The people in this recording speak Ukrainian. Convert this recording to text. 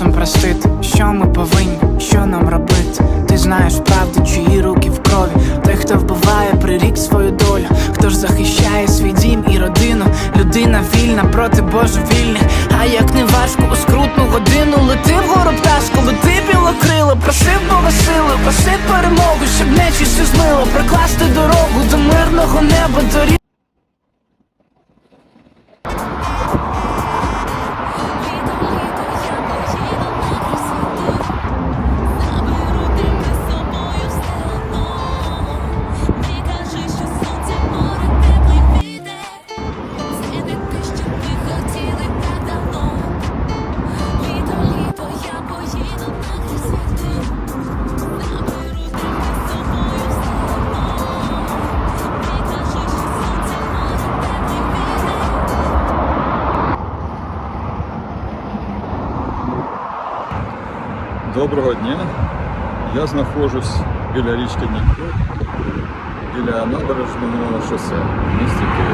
часом простити, що ми повинні, що нам робити. Ти знаєш правду, чиї руки в крові. Той, хто вбиває, прирік свою долю, хто ж захищає свій дім і родину. Людина вільна проти божевільних. А як не важко у скрутну годину лети вгору пташку, лети білокрило, просив Бога сили, проси перемогу, щоб нечість змило, прокласти дорогу до мирного неба. дорі. Доброго дня. Я знаходжусь біля річки Дніпро, біля набережного шосе в місті Києві.